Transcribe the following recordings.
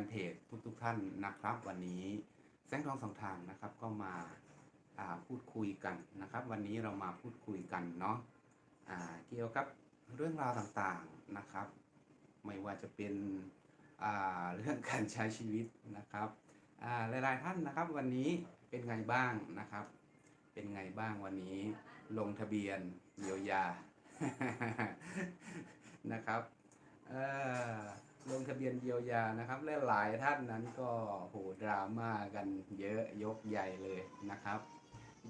นเพจทุกๆทท่านนะครับ วันนี้แสงทองสองทางนะครับก็มาาพูดคุยกันนะครับ วันนี้เรามาพูดคุยกันเนาะเกี่ยวกับเรื่องราวต่างๆนะครับ ไม่ว่าจะเป็นเรื่องการใช้ชีวิตนะครับหลายๆท่านนะครับ วันนี้เป็นไงบ้างนะครับ เป็นไงบ้างวันนี้ลงทะเบียนเยียวยานะครับเออ ลงทะเบียนเยียวยานะครับและหลายท่านนั้นก็โหดราม่ากันเยอะยกใหญ่เลยนะครับ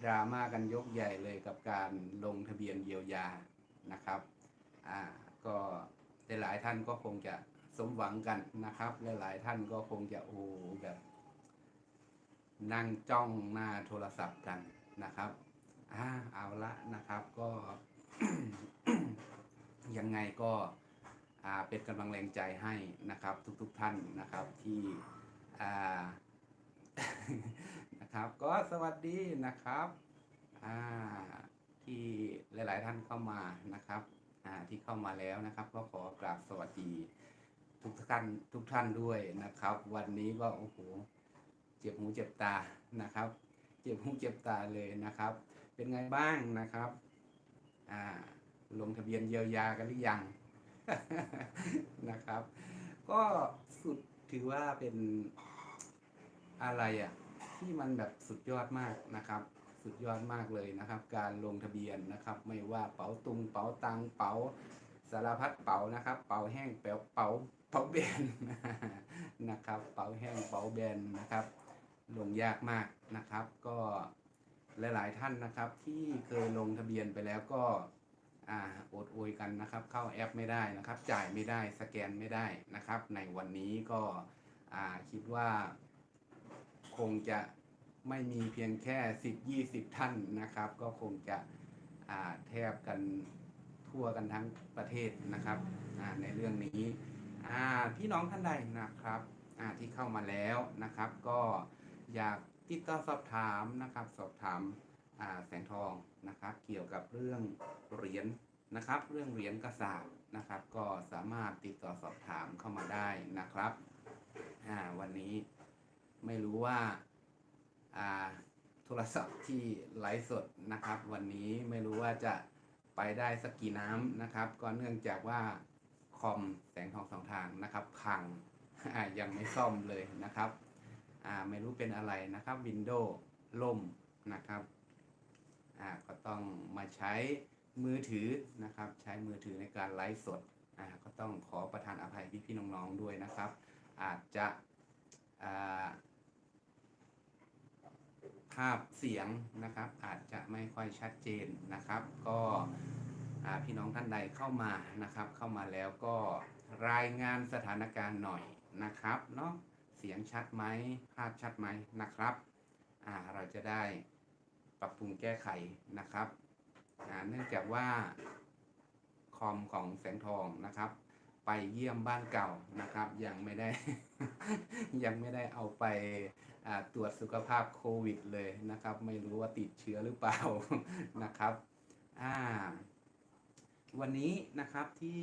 ดราม่ากันยกใหญ่เลยกับการลงทะเบียนเยียวยานะครับอ่าก็หลายท่านก็คงจะสมหวังกันนะครับและหลายท่านก็คงจะโอ้แบบนั่งจ้องหน้าโทรศัพท์กันนะครับอ่าเอาละนะครับก็ยังไงก็ เป็นกำลังแรงใจให้นะครับทุกๆทท่านนะครับที่นะครับก็สวัสดีนะครับที่หลาย ๆ ท่านเข้ามานะครับที่เข้ามาแล้วนะครับ ก็ขอกราบสวัสดีทุกท่านทุกท่านด้วยนะครับ วันนี้ก็โอ้โหเจ็บหูเจ็บตานะครับ เจ็บหูเจ็บตาเลยนะครับ เป็นไงบ้างนะครับลงทะเบียนเยียวยากันหรือยัง นะครับ ก็สุดถือว่าเป็นอะไรอะ่ะ ที่มันแบบสุดยอดมากนะครับ สุดยอดมากเลยนะครับ การลงทะเบียนนะครับ ไม่ว่าเป๋าตุงเป๋าตังเป๋าสารพัดเป๋านะครับ เป๋าแห้งเป๋าเป๋าเป๋าแบนนะครับ เป๋าแห้งเป๋าแบนนะครับ ลงยากมากนะครับ ก็หลาย ๆ ท่านนะครับ ที่เคยลงทะเบียนไปแล้วก็ อ่าอดโอยกันนะครับ เข้าแอปไม่ได้นะครับ จ่ายไม่ได้สแกนไม่ได้นะครับ ในวันนี้ก็อ่าคิดว่า คงจะไม่มีเพียงแค่ 10 20 ท่านนะครับ ก็คงจะอ่าแทบกันทั่วกันทั้งประเทศนะครับอ่าในเรื่องนี้อ่าพี่น้องท่านใดนะครับอ่าที่เข้ามาแล้วนะครับ ก็อยากติดต่อสอบถามนะครับ สอบถาม แสงทองนะครับ เกี่ยวกับเรื่องเหรียญนะครับ เรื่องเหรียญกระสาบนะครับ ก็สามารถติดต่อสอบถามเข้ามาได้นะครับวันนี้ไม่รู้ว่าโทรศัพท์ที่ไลฟ์สดนะครับ วันนี้ไม่รู้ว่าจะไปได้สักกี่น้ำนะครับ ก็เนื่องจากว่าคอมแสงทองสองทางนะครับพังยังไม่ซ่อมเลยนะครับไม่รู้เป็นอะไรนะครับวินโดว์ล่มนะครับ อ่าก็ต้องมาใช้มือถือนะครับ ใช้มือถือในการไลฟ์สดอ่าก็ต้องขอประทานอภัยพี่ๆน้องๆด้วยนะครับ อาจจะอ่าภาพเสียงนะครับ อาจจะไม่ค่อยชัดเจนนะครับ ก็พี่น้องท่านใดเข้ามานะครับ เข้ามาแล้วก็รายงานสถานการณ์หน่อยนะครับเนาะเสียงชัดไหมภาพชัดไหมนะครับ เราจะได้ รับปรุงแก้ไขนะครับเนื่องจากว่าคอมของแสงทองนะครับ ไปเยี่ยมบ้านเก่านะครับ ยังไม่ได้ ยังไม่ได้เอาไปตรวจสุขภาพโควิดเลยนะครับ ไม่รู้ว่าติดเชื้อหรือเปล่านะครับวันนี้นะครับที่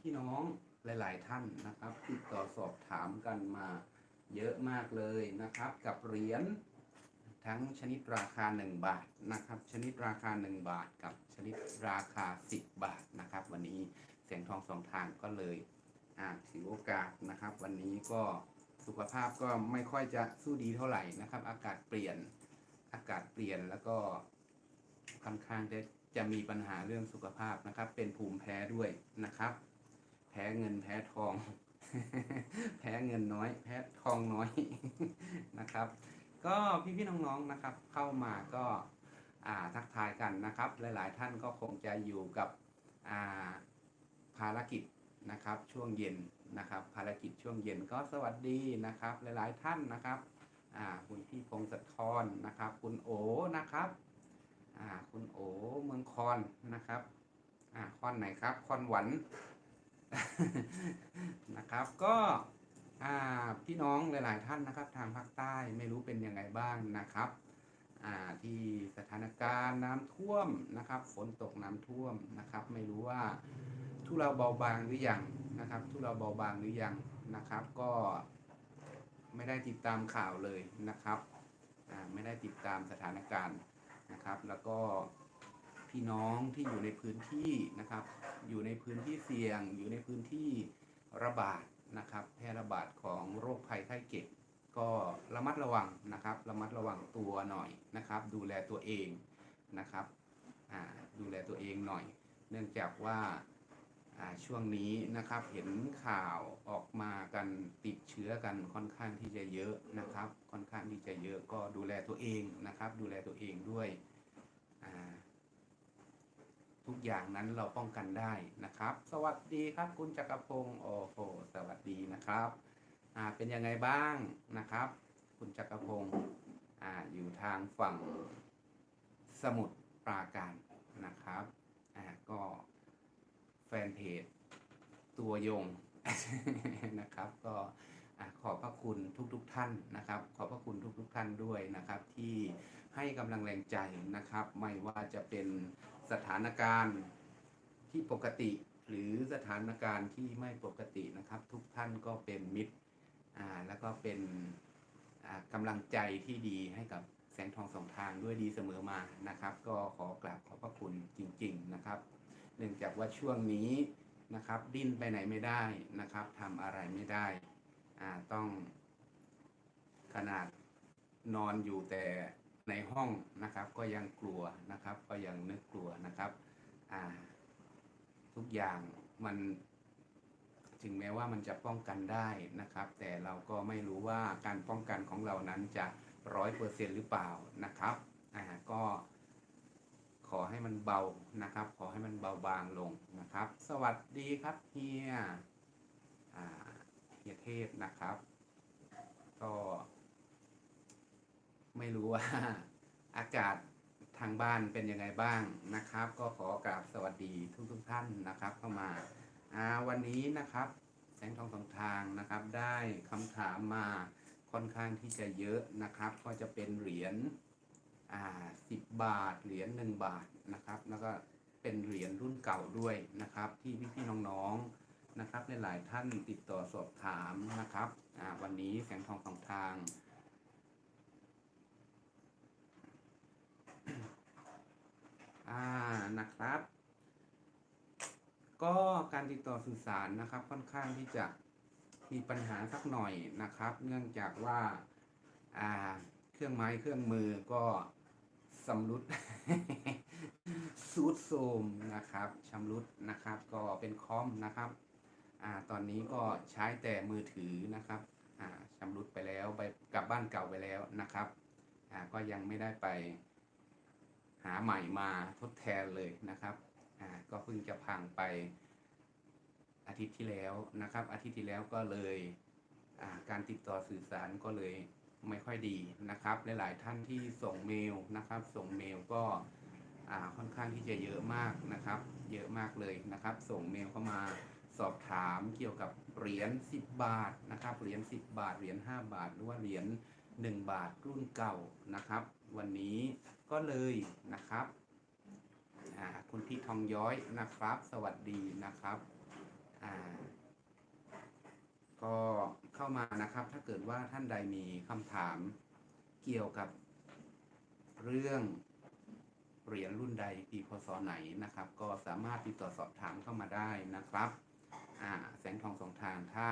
พี่น้องหลาย ๆ ท่านนะครับ ติดต่อสอบถามกันมาเยอะมากเลยนะครับ กับเหรียญ ทั้งชนิดราคา 1 บาทนะครับ ชนิดราคา 1 บาทกับชนิดราคา 10 บาทนะครับ วันนี้เสียงทองสองทางก็เลยอ่าถือโอกาสนะครับ วันนี้ก็สุขภาพก็ไม่ค่อยจะสู้ดีเท่าไหร่นะครับ อากาศเปลี่ยนอากาศเปลี่ยนแล้วก็ค่อนข้างจะจะมีปัญหาเรื่องสุขภาพนะครับ เป็นภูมิแพ้ด้วยนะครับ แพ้เงินแพ้ทอง แพ้เงินน้อย แพ้ทองน้อยนะครับ ก็พี่ๆน้องๆนะครับ เข้ามาก็อ่าทักทายกันนะครับ หลายๆท่านก็คงจะอยู่กับอ่าภารกิจนะครับช่วงเย็นนะครับ ภารกิจช่วงเย็นก็สวัสดีนะครับ หลายๆท่านนะครับอ่าคุณพี่พงศธรนะครับ คุณโอนะครับอ่าคุณโอเมืองคอนนะครับอ่าคอนไหนครับคอนหวันนะครับก็ พี่น้องหลาย ๆ ท่านนะครับ ทางภาคใต้ไม่รู้เป็นยังไงบ้างนะครับที่สถานการณ์น้ำท่วมนะครับ ฝนตกน้ำท่วมนะครับ ไม่รู้ว่าทุเราเบาบางหรือยังนะครับ ทุเราเบาบางหรือยังนะครับ ก็ไม่ได้ติดตามข่าวเลยนะครับไม่ได้ติดตามสถานการณ์นะครับ แล้วก็พี่น้องที่อยู่ในพื้นที่นะครับ อยู่ในพื้นที่เสี่ยง อยู่ในพื้นที่ระบาด นะครับแพร่ระบาดของโรคภัยไข้เจ็บก็ระมัดระวังนะครับ ระมัดระวังตัวหน่อยนะครับ ดูแลตัวเองนะครับดูแลตัวเองหน่อย เนื่องจากว่าอ่าช่วงนี้นะครับเห็นข่าวออกมากันติดเชื้อกันค่อนข้างที่จะเยอะนะครับ ค่อนข้างที่จะเยอะก็ดูแลตัวเองนะครับ ดูแลตัวเองด้วยอ่า ทุกอย่างนั้นเราป้องกันได้นะครับ สวัสดีครับคุณจักรพงศ์โอ้โหสวัสดีนะครับอ่าเป็นยังไงบ้างนะครับ คุณจักรพงศ์อ่าอยู่ทางฝั่งสมุทรปราการนะครับอ่าก็แฟนเพจตัวยงนะครับ ก็อขอบพระคุณทุกๆทท่านนะครับ ขอบพระคุณทุกๆทท่านด้วยนะครับที่ ให้กำลังแรงใจนะครับ ไม่ว่าจะเป็นสถานการณ์ที่ปกติหรือสถานการณ์ที่ไม่ปกตินะครับ ทุกท่านก็เป็นมิตรอ่าแล้วก็เป็นกำลังใจที่ดีให้กับแสงทองสองทางด้วยดีเสมอมานะครับ ก็ขอกราบขอบพระคุณจริง ๆนะครับ เนื่องจากว่าช่วงนี้นะครับ ดิ้นไปไหนไม่ได้นะครับทำอะไรไม่ได้อ่าต้องขนาดนอนอยู่แต่ ในห้องนะครับก็ยังกลัวนะครับ ก็ยังนึกกลัวนะครับอ่าทุกอย่างมันถึงแม้ว่ามันจะป้องกันได้นะครับ แต่เราก็ไม่รู้ว่าการป้องกันของเรานั้นจะร้อยเปอร์เซ็นหรือเปล่านะครับอ่าก็ขอให้มันเบานะครับ ขอให้มันเบาบางลงนะครับ สวัสดีครับเฮียอ่าเฮียเทพนะครับ ก็ ไม่รู้ว่าอากาศทางบ้านเป็นยังไงบ้างนะครับ ก็ขอกราบสวัสดีทุกทุกท่านนะครับ เข้ามาวันนี้นะครับ แสงทองสองทางนะครับ ได้คำถามมาค่อนข้างที่จะเยอะนะครับ ก็จะเป็นเหรียญอ่าสิบบาท เหรียญหนึ่งบาทนะครับ แล้วก็เป็นเหรียญรุ่นเก่าด้วยนะครับ ที่พี่ๆน้องๆนะครับหลายๆท่านติดต่อสอบถามนะครับวันนี้แสงทองสองทาง อ่านะครับ ก็การติดต่อสื่อสารนะครับค่อนข้างที่จะมีปัญหาสักหน่อยนะครับ เนื่องจากว่าอ่าเครื่องไม้เครื่องมือก็สำรุดซูดโทมนะครับชำรุดนะครับ ก็เป็นคอมนะครับอ่าตอนนี้ก็ใช้แต่มือถือนะครับอ่าชำรุดไปแล้วไปกลับบ้านเก่าไปแล้วนะครับอ่าก็ยังไม่ได้ไป หาใหม่มาทดแทนเลยนะครับอ่าก็เพิ่งจะพังไปอาทิตย์ที่แล้วนะครับ อาทิตย์ที่แล้วก็เลยอ่าการติดต่อสื่อสารก็เลยไม่ค่อยดีนะครับหลายๆท่านที่ส่งเมลนะครับ ส่งเมลก็อ่าค่อนข้างที่จะเยอะมากนะครับ เยอะมากเลยนะครับ ส่งเมลเข้ามาสอบถามเกี่ยวกับเหรียญ10 บาทนะครับเหรียญ10 บาทเหรียญ5บาทหรือว่าเหรียญ1บาทรุ่นเก่านะครับ วันนี้ ก็เลยนะครับคุณพี่ทองย้อยนะครับ สวัสดีนะครับก็เข้ามานะครับ ถ้าเกิดว่าท่านใดมีคำถามเกี่ยวกับเรื่องเหรียญรุ่นใดปีพศไหนนะครับ ก็สามารถติดต่อสอบถามเข้ามาได้นะครับแสงทองสองทางถ้า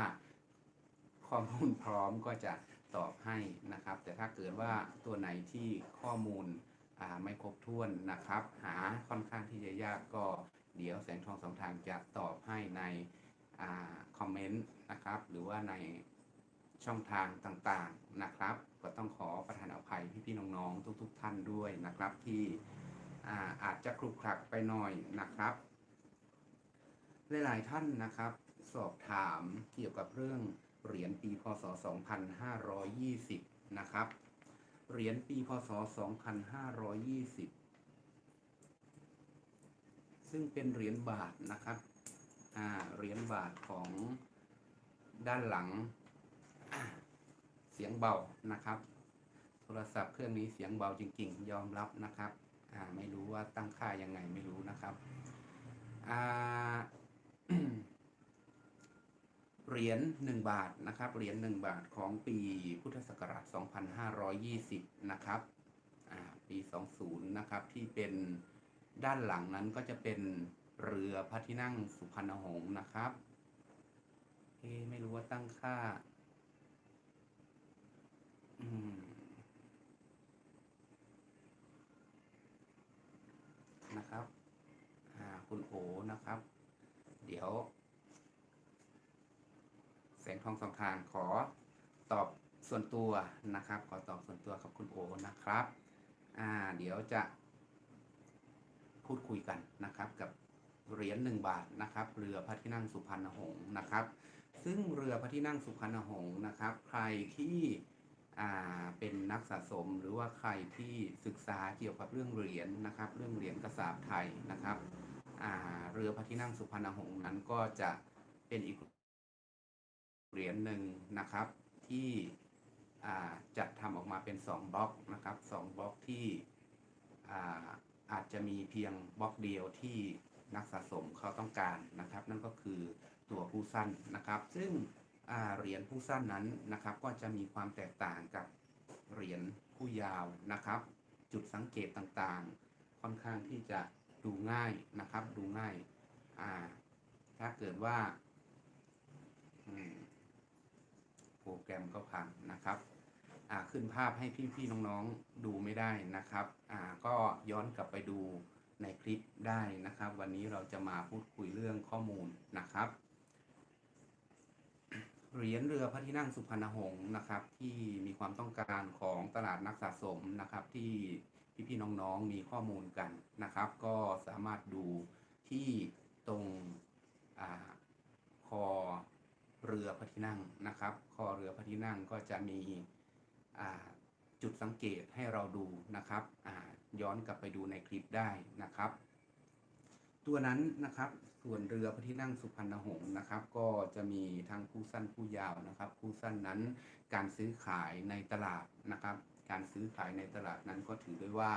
ข้อมูลพร้อมก็จะตอบให้นะครับ แต่ถ้าเกิดว่าตัวไหนที่ข้อมูล ไม่ครบถ้วนนะครับ หาค่อนข้างที่จะยากก็เดี๋ยวแสงทองสองทางจะตอบให้ในคอมเมนต์นะครับ หรือว่าในช่องทางต่างๆนะครับ ก็ต้องขอประทานอภัยพี่ๆน้องๆทุก ๆ ท่านด้วยนะครับ ที่อาอาจจะคลุกคลักไปหน่อยนะครับหลายๆท่านนะครับ สอบถามเกี่ยวกับเรื่องเหรียญปีพศ 2520 นะครับ เหรียญปีพศ 2520 ซึ่งเป็นเหรียญบาทนะครับ อ่า เหรียญบาทของด้านหลัง เสียงเบานะครับ โทรศัพท์เครื่องนี้เสียงเบาจริง ๆ ยอมรับนะครับ อ่า ไม่รู้ว่าตั้งค่ายังไงไม่รู้นะครับ อ่า เหรียญ1บาทนะครับเหรียญ1บาทของปีพุทธศักราช 2520 นะครับอ่าปี 20 นะครับที่เป็นด้านหลังนั้นก็จะเป็นเรือพระที่นั่งสุพรรณหงษ์นะครับเอ๊ไม่รู้ว่าตั้งค่าอืมนะครับคุณโอนะครับ เดี๋ยว งทองสองทางขอตอบส่วนตัวนะครับ ขอตอบส่วนตัวกับคุณโอนะครับ อ่า เดี๋ยวจะพูดคุยกันนะครับ กับเหรียญหนึ่งบาทนะครับ เรือพระที่นั่งสุพรรณหงษ์นะครับ ซึ่งเรือพระที่นั่งสุพรรณหงษ์นะครับ ใครที่เป็นนักสะสมหรือว่าใครที่ศึกษาเกี่ยวกับเรื่องเหรียญนะครับ เรื่องเหรียญกระสาบไทยนะครับเรือพระที่นั่งสุพรรณหงษ์นั้นก็จะเป็นอีก เหรียญหนึ่งนะครับที่จัดทำออกมาเป็น 2บล็อกนะครับสองบล็อกที่อาอาจจะมีเพียงบล็อกเดียวที่นักสะสมเขาต้องการนะครับ นั่นก็คือตัวผู้สั้นนะครับ ซึ่งเหรียญผู้สั้นนั้นนะครับ ก็จะมีความแตกต่างกับเหรียญผู้ยาวนะครับ จุดสังเกตต่างๆ ค่อนข้างที่จะดูง่ายนะครับ ดูง่ายาถ้าเกิดว่า โปรแกรมก็พังนะครับอ่าขึ้นภาพให้พี่ๆน้องๆดูไม่ได้นะครับอ่าก็ย้อนกลับไปดูในคลิปได้นะครับ วันนี้เราจะมาพูดคุยเรื่องข้อมูลนะครับเหรียญเรือพระที่นั่งสุพรรณหงษ์นะครับ ที่มีความต้องการของตลาดนักสะสมนะครับ ที่พี่ๆน้องๆมีข้อมูลกันนะครับ ก็สามารถดูที่ตรงอคอ เรือพระที่นั่งนะครับ คอเรือพระที่นั่งก็จะมีจุดสังเกตให้เราดูนะครับย้อนกลับไปดูในคลิปได้นะครับ ตัวนั้นนะครับส่วนเรือพระที่นั่งสุพรรณหงษ์นะครับ ก็จะมีทั้งผู้สั้นผู้ยาวนะครับผู้สั้นนั้นการซื้อขายในตลาดนะครับ การซื้อขายในตลาดนั้นก็ถือได้ว่า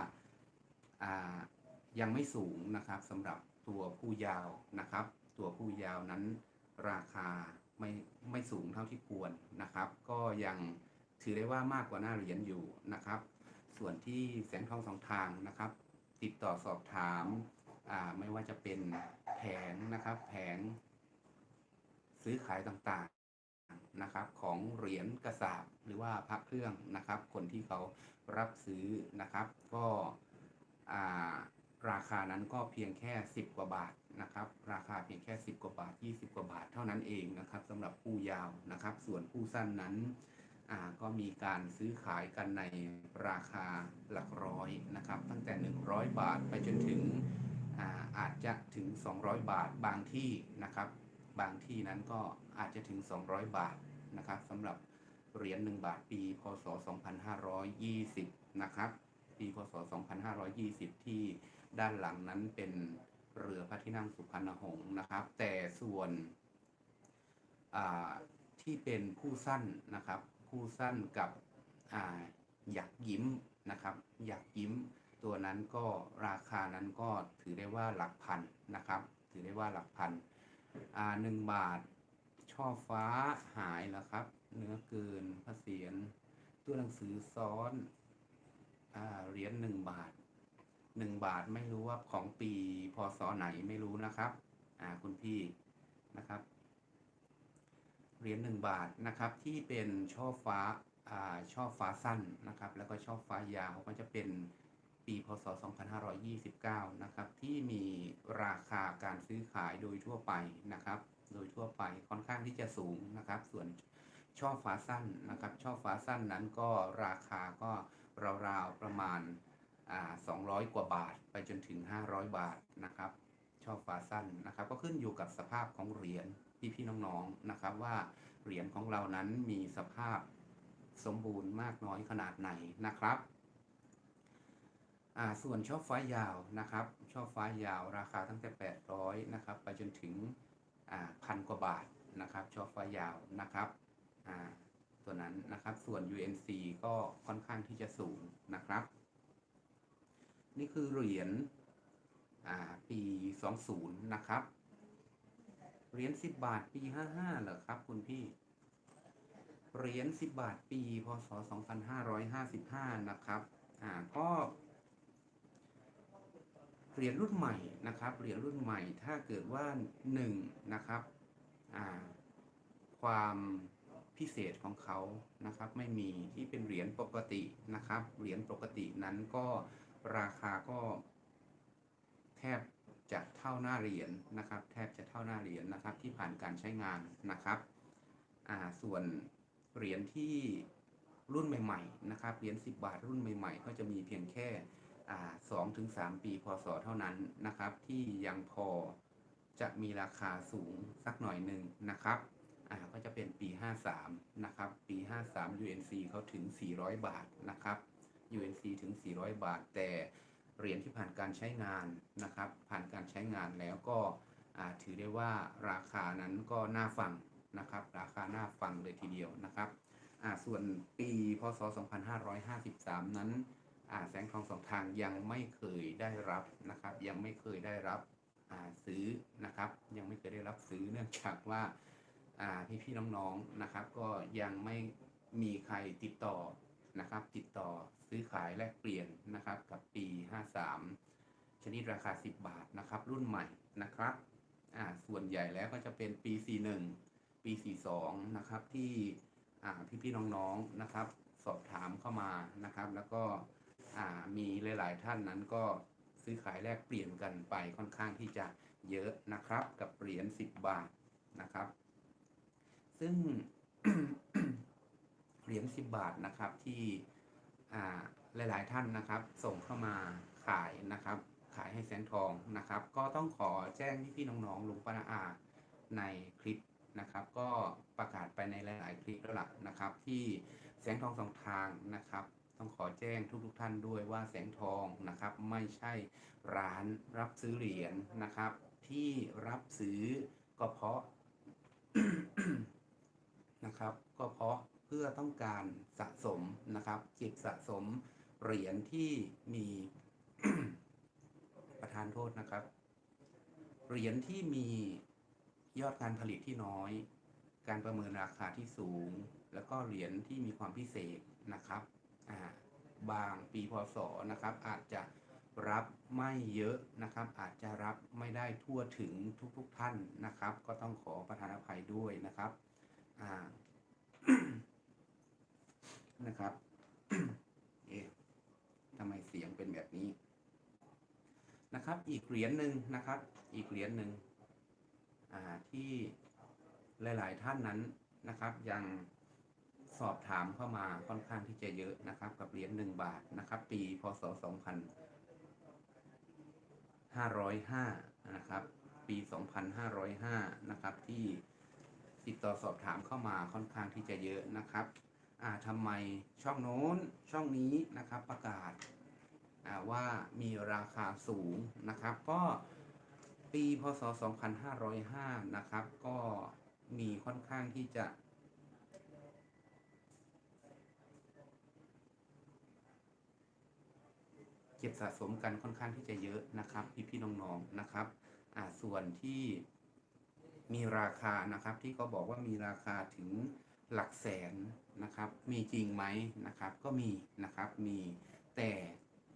ยังไม่สูงนะครับสำหรับตัวผู้ยาวนะครับ ตัวผู้ยาวนั้นราคา ไม่ไม่สูงเท่าที่ควรนะครับ ก็ยังถือได้ว่ามากกว่าหน้าเหรียญอยู่นะครับ ส่วนที่แสงทองสองทางนะครับ ติดต่อสอบถามาไม่ว่าจะเป็นแผงนะครับ แผงซื้อขายต่างๆนะครับ ของเหรียญกระสาบหรือว่าพระเครื่องนะครับ คนที่เขารับซื้อนะครับ ก็อ่า ราคานั้นก็เพียงแค่ 10 กว่าบาทนะครับ ราคาเพียงแค่ 10 กว่าบาท 20 กว่าบาทเท่านั้นเองนะครับสำหรับผู้ยาวนะครับ ส่วนผู้สั้นนั้นก็มีการซื้อขายกันในราคาหลักร้อยนะครับ ตั้งแต่ 100 บาทไปจนถึงอาอาจจะถึง 200 บาทบางที่นะครับ บางที่นั้นก็อาจจะถึง 200 บาทนะครับสำหรับเหรียญ1บาทปี พศ 2520 นะครับ ปี พศ 2520 ที่ ด้านหลังนั้นเป็นเรือพระที่นั่งสุพรรณหงษ์นะครับ แต่ส่วนที่เป็นผู้สั้นนะครับ ผู้สั้นกับอยากยิ้มนะครับอยากยิ้มตัวนั้นก็ราคานั้นก็ถือได้ว่าหลักพันนะครับ ถือได้ว่าหลักพันหนึ่งบาทช่อฟ้าหายแล้วครับ เนื้อเกินพระเศียรตัวหนังสือซ้อนอเหรียญหนึ่งบาท หนึ่งบาทไม่รู้ว่าของปีพศไหนไม่รู้นะครับ อ่าคุณพี่นะครับเหรียญหนึ่งบาทนะครับที่เป็นช่อฟ้าอ่าช่อฟ้าสั้นนะครับ แล้วก็ช่อฟ้ายาวก็จะเป็นปีพศ 2529 นะครับ ที่มีราคาการซื้อขายโดยทั่วไปนะครับ โดยทั่วไปค่อนข้างที่จะสูงนะครับ ส่วนช่อฟ้าสั้นนะครับ ช่อฟ้าสั้นนั้นก็ราคาก็ราวๆประมาณ อ่า200กว่าบาท ไปจนถึง 500 บาทนะครับ ช่อฟ้าสั้นนะครับ ก็ขึ้นอยู่กับสภาพของเหรียญพี่ๆน้องๆนะครับ ว่าเหรียญของเรานั้นมีสภาพสมบูรณ์มากน้อยขนาดไหนนะครับส่วนช่อฟ้ายาวนะครับช่อฟ้ายาวราคาตั้งแต่ 800นะครับไปจนถึงพันกว่าบาทนะครับช่อฟ้ายาวนะครับอ่าตัวนั้นนะครับส่วน UNC ก็ค่อนข้างที่จะสูงนะครับ นี่คือเหรียญอ่าปี 20 นะครับ เหรียญสิบบาทปีห้าห้าเหรอครับ คุณพี่ เหรียญสิบบาทปี พศสองพันห้าร้อยห้าสิบห้านะครับ อ่า ก็ เหรียญรุ่นใหม่นะครับ เหรียญรุ่นใหม่ ถ้าเกิดว่าหนึ่งนะครับ อ่า ความพิเศษของเขานะครับ ไม่มีที่เป็นเหรียญปกตินะครับ เหรียญปกตินั้นก็ ราคาก็แทบจะเท่าหน้าเหรียญนะครับ แทบจะเท่าหน้าเหรียญนะครับ ที่ผ่านการใช้งานนะครับอ่าส่วนเหรียญที่รุ่นใหม่ๆนะครับเหรียญ10 บาทรุ่นใหม่ ๆ ก็จะมีเพียงแค่สองถึงสามปีพศเท่านั้นนะครับ ที่ยังพอจะมีราคาสูงสักหน่อยหนึ่งนะครับก็จะเป็นปี 53 นะครับ ปี 53 UNC เขาถึง 400 บาทนะครับ UNC ถึง 400 บาท แต่เหรียญที่ผ่านการใช้งานนะครับ ผ่านการใช้งานแล้วก็ถือได้ว่าราคานั้นก็น่าฟังนะครับ ราคาน่าฟังเลยทีเดียวนะครับส่วนปีพศ 2553 นั้นอ่าแสงทองสองทางยังไม่เคยได้รับนะครับ ยังไม่เคยได้รับซื้อนะครับ ยังไม่เคยได้รับซื้อเนื่องจากว่าอ่พี่น้องๆนะครับ ก็ยังไม่มีใครติดต่อนะครับ ติดต่อ ซื้อขายแลกเปลี่ยนนะครับกับปี 53 ชนิดราคา 10 บาทนะครับ รุ่นใหม่นะครับอ่าส่วนใหญ่แล้วก็จะเป็นปี 41 ปี 42 นะครับที่อ่าพี่ๆน้องๆนะครับ สอบถามเข้ามานะครับ แล้วก็อ่ามีหลายๆท่านนั้นก็ซื้อขายแลกเปลี่ยนกันไปค่อนข้างที่จะเยอะนะครับกับเหรียญ10 บาทนะครับ ซึ่งเหรียญ10 บาทนะครับที่ หลาย ๆ ท่านนะครับ ส่งเข้ามาขายนะครับ ขายให้แสงทองนะครับ ก็ต้องขอแจ้งพี่ๆน้องๆลุงปนาอาในคลิปนะครับ ก็ประกาศไปในหลายๆคลิปแล้วล่ะนะครับ ที่แสงทองสองทางนะครับ ต้องขอแจ้งทุกๆท่านด้วยว่าแสงทองนะครับ ไม่ใช่ร้านรับซื้อเหรียญนะครับ ที่รับซื้อก็เพราะนะครับ ก็เพราะ พื่อต้องการสะสมนะครับ เก็บสะสมเหรียญที่มีประธานโทษนะครับ เหรียญที่มียอดการผลิตที่น้อย การประเมินราคาที่สูง แล้วก็เหรียญที่มีความพิเศษนะครับาบางปีพศนะครับ อาจจะรับไม่เยอะนะครับ อาจจะรับไม่ได้ทั่วถึงทุกๆทท่านนะครับ ก็ต้องขอประทานอภัยด้วยนะครับ นะครับ เอ๊ะทำไมเสียงเป็นแบบนี้นะครับ อีกเหรียญหนึ่งนะครับ อีกเหรียญหนึ่งอ่าที่หลาย ๆ ท่านนั้นนะครับ ยังสอบถามเข้ามาค่อนข้างที่จะเยอะนะครับ กับเหรียญหนึ่งบาทนะครับ ปีพศสองพันห้าร้อยห้านะครับ ปีสองพันห้าร้อยห้านะครับ ที่ติดต่อสอบถามเข้ามาค่อนข้างที่จะเยอะนะครับ อ่าทำไมช่องโน้นช่องนี้นะครับประกาศอ่าว่ามีราคาสูงนะครับ ก็ปีพศ 2505 นะครับ ก็มีค่อนข้างที่จะ เก็บสะสมกันค่อนข้างที่จะเยอะนะครับ พี่ๆน้องๆนะครับอ่าส่วนที่มีราคานะครับที่เขาบอกว่ามีราคาถึง หลักแสนนะครับ มีจริงไหมนะครับ ก็มีนะครับมีแต่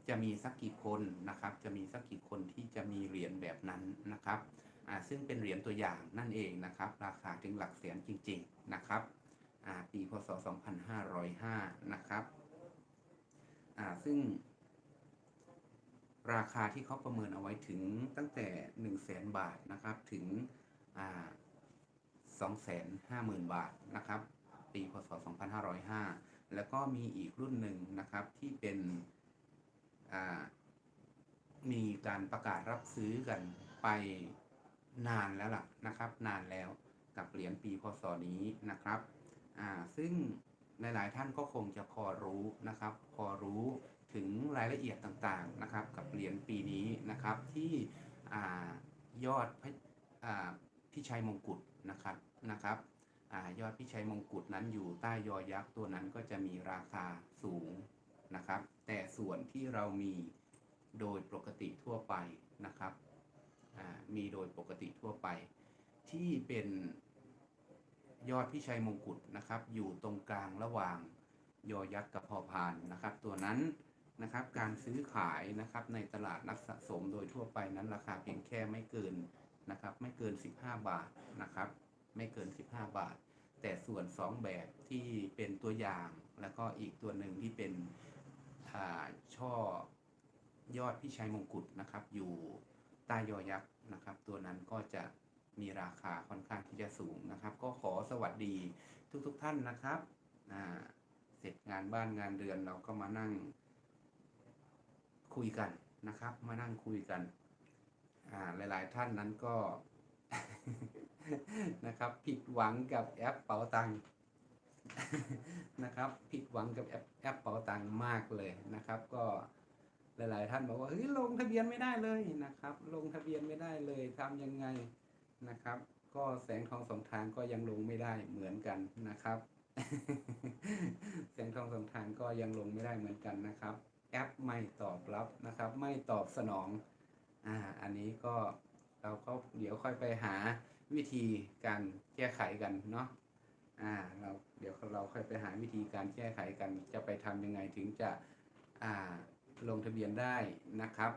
จะมีสักกี่คนนะครับ จะมีสักกี่คนที่จะมีเหรียญแบบนั้นนะครับอ่าซึ่งเป็นเหรียญตัวอย่างนั่นเองนะครับ ราคาถึงหลักแสนจริง ๆนะครับอ่าปีพศ 2505 นะครับอ่าซึ่งราคาที่เขาประเมินเอาไว้ถึงตั้งแต่ 1 0 0 0 0แสนบาทนะครับ ถึงอ่า250,000 บาทนะครับ ปีพศ 2505 แล้วก็มีอีกรุ่นหนึ่งนะครับที่เป็นมีการประกาศรับซื้อกันไปนานแล้วล่ะนะครับ นานแล้วกับเหรียญปีพศนี้นะครับซึ่งหลายๆท่านก็คงจะพอรู้นะครับ พอรู้ถึงรายละเอียดต่างๆนะครับ กับเหรียญปีนี้นะครับที่อยอดอพิชัยมงกุฎนะครับนะครับ ยอดพิชัยมงกุฎนั้นอยู่ใต้ยอยักษ์ตัวนั้นก็จะมีราคาสูงนะครับ แต่ส่วนที่เรามีโดยปกติทั่วไปนะครับมีโดยปกติทั่วไป ที่เป็นยอดพิชัยมงกุฎนะครับ อยู่ตรงกลางระหว่างยอยักษ์กับพอพานนะครับ ตัวนั้นนะครับการซื้อขายนะครับในตลาดนักสะสมโดยทั่วไปนั้นราคาเพียงแค่ไม่เกินนะครับ ไม่เกิน 15 บาทนะครับ ไม่เกิน 15 บาท แต่ส่วน 2 แบบที่เป็นตัวอย่าง แล้วก็อีกตัวหนึ่งที่เป็นช่อยอดพิชัยมงกุฎนะครับ อยู่ใต้ยอยักษ์นะครับ ตัวนั้นก็จะมีราคาค่อนข้างที่จะสูงนะครับ ก็ขอสวัสดีทุกๆทท่านนะครับเสร็จงานบ้านงานเรือนเราก็มานั่งคุยกันนะครับ มานั่งคุยกัน อ่าหลาย ๆ ท่านนั้นก็ นะครับ ผิดหวังกับแอปเป๋าตังค์นะครับ ผิดหวังกับแอปแอปเป๋าตังค์มากเลยนะครับ ก็หลาย ๆ ท่านบอกว่าเฮ้ยลงทะเบียนไม่ได้เลยนะครับ ลงทะเบียนไม่ได้เลยทำยังไงนะครับ ก็แสงทองสองทางก็ยังลงไม่ได้เหมือนกันนะครับ แสงทองสองทางก็ยังลงไม่ได้เหมือนกันนะครับ แอปไม่ตอบรับนะครับ ไม่ตอบสนองอ่าอันนี้ก็เราก็เดี๋ยวค่อยไปหา วิธีการแก้ไขกันเนาะอ่าเราเดี๋ยวเราค่อยไปหาวิธีการแก้ไขกันจะไปทำยังไงถึงจะอ่าลงทะเบียนได้นะครับ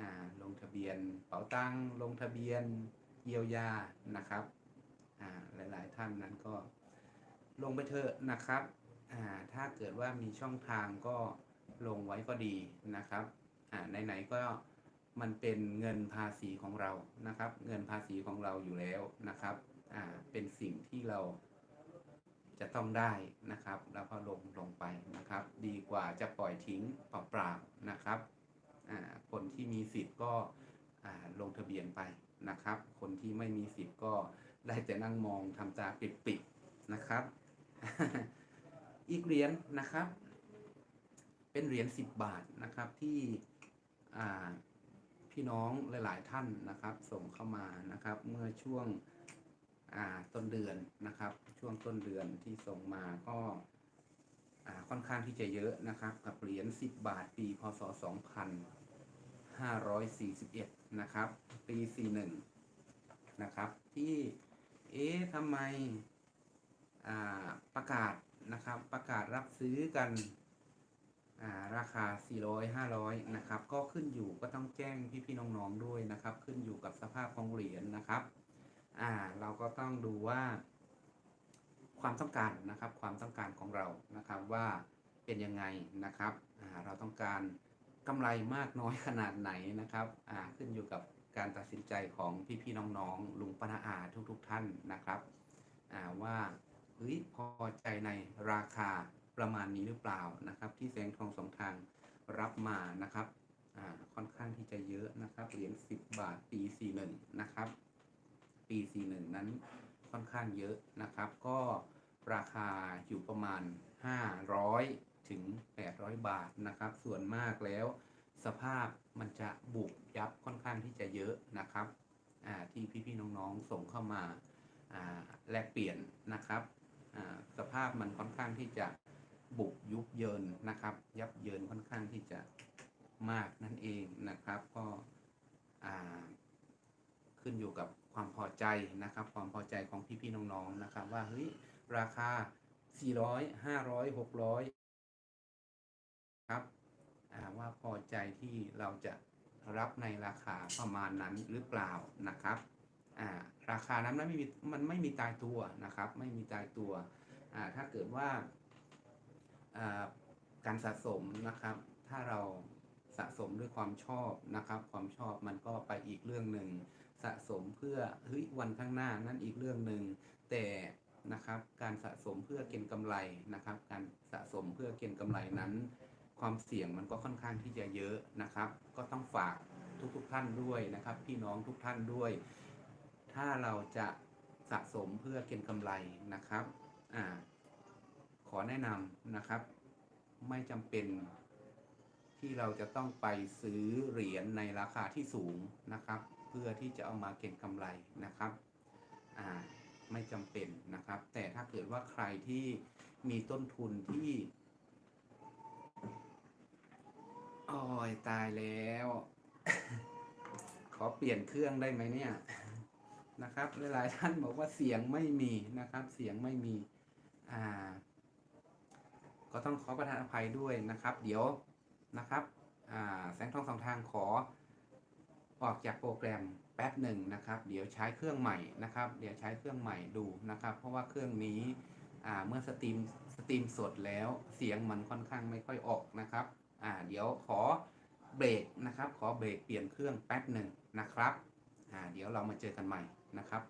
อ่าลงทะเบียนเป๋าตังลงทะเบียนเยียวยานะครับอ่าหลายๆท่านนั้นก็ลงไปเถอะนะครับอ่าถ้าเกิดว่ามีช่องทางก็ลงไว้ก็ดีนะครับอ่าไหนๆก็ มันเป็นเงินภาษีของเรานะครับ เงินภาษีของเราอยู่แล้วนะครับอ่าเป็นสิ่งที่เราจะต้องได้นะครับ แล้วก็ลงลงไปนะครับ ดีกว่าจะปล่อยทิ้งเปล่าๆนะครับอ่าคนที่มีสิทธิ์ก็อ่าลงทะเบียนไปนะครับ คนที่ไม่มีสิทธิ์ก็ได้แต่นั่งมองทำตาปิดๆนะครับ อีกเหรียญนะครับ เป็นเหรียญ10 บาทนะครับที่อ่า พี่น้องหลาย ๆ ท่านนะครับ ส่งเข้ามานะครับ เมื่อช่วงต้นเดือนนะครับ ช่วงต้นเดือนที่ส่งมาก็าค่อนข้างที่จะเยอะนะครับ กับเหรียญ10 บาทปีพศ 2541 นะครับ ปี 41 นะครับ ที่เอ๊ะทำไมประกาศนะครับประกาศรับซื้อกัน ราคา 400 500 นะครับ ก็ขึ้นอยู่ก็ต้องแจ้งพี่ๆน้องๆด้วยนะครับ ขึ้นอยู่กับสภาพของเหรียญนะครับ อ่า เราก็ต้องดูว่า ความต้องการนะครับ ความต้องการของเรานะครับว่าเป็นยังไงนะครับ อ่า เราต้องการกำไรมากน้อยขนาดไหนนะครับ อ่า ขึ้นอยู่กับการตัดสินใจของพี่ๆน้องๆลุงปานาอาทุกๆท่านนะครับ อ่าว่าเฮ้ยพอใจในราคา ประมาณนี้หรือเปล่านะครับ ที่แสงทองสองทางรับมานะครับค่อนข้างที่จะเยอะนะครับเหรียญ10 บาทปี 41 นะครับ ปี 41 นั้นค่อนข้างเยอะนะครับ ก็ราคาอยู่ประมาณ 500 ถึง 800 บาทนะครับ ส่วนมากแล้วสภาพมันจะบุบยับค่อนข้างที่จะเยอะนะครับอ่าที่พี่ๆน้องๆส่งเข้ามาแลกเปลี่ยนนะครับสภาพมันค่อนข้างที่จะ บุบยุบเยินนะครับ ยับเยินค่อนข้างที่จะมากนั่นเองนะครับ ก็ขึ้นอยู่กับความพอใจนะครับ ความพอใจของพี่ๆน้องๆนะครับ ว่าเฮ้ยราคา 400 500 600ครับอ่าว่าพอใจที่เราจะรับในราคาประมาณนั้นหรือเปล่านะครับราคานั้นไม่มีมันไม่มีตายตัวนะครับ ไม่มีตายตัวถ้าเกิดว่า การสะสมนะครับ ถ้าเราสะสมด้วยความชอบนะครับ ความชอบมันก็ไปอีกเรื่องหนึ่งสะสมเพื่อเฮ้ยวันข้างหน้านั่นอีกเรื่องหนึ่งแต่นะครับการสะสมเพื่อเก็งกำไรนะครับ การสะสมเพื่อเก็งกำไรนั้น ความเสี่ยงมันก็ค่อนข้างที่จะเยอะนะครับ ก็ต้องฝากทุกๆทท่านด้วยนะครับ พี่น้องทุกท่านด้วย ถ้าเราจะสะสมเพื่อเก็งกำไรนะครับอ่า อแนะนำนะครับ ไม่จำเป็นที่เราจะต้องไปซื้อเหรียญในราคาที่สูงนะครับ เพื่อที่จะเอามาเก็งกำไรนะครับอ่าไม่จำเป็นนะครับ แต่ถ้าเกิดว่าใครที่มีต้นทุนที่โอ้ยตายแล้ว ขอเปลี่ยนเครื่องได้ไหมเนี่ยนะครับ หลายๆท่านบอกว่าเสียงไม่มีนะครับ เสียงไม่มี อ่า ก็ต้องขอประทานอภัยด้วยนะครับ เดี๋ยวนะครับแสงทองสองทางขอออกจากโปรแกรมแป๊บหนึ่งนะครับ เดี๋ยวใช้เครื่องใหม่นะครับ เดี๋ยวใช้เครื่องใหม่ดูนะครับ เพราะว่าเครื่องนี้เมื่อสตรีมสตรีมสดแล้วเสียงมันค่อนข้างไม่ค่อยออกนะครับเดี๋ยวขอเบรกนะครับ ขอเบรกเปลี่ยนเครื่องแป๊บหนึ่งนะครับเดี๋ยวเรามาเจอกันใหม่นะครับ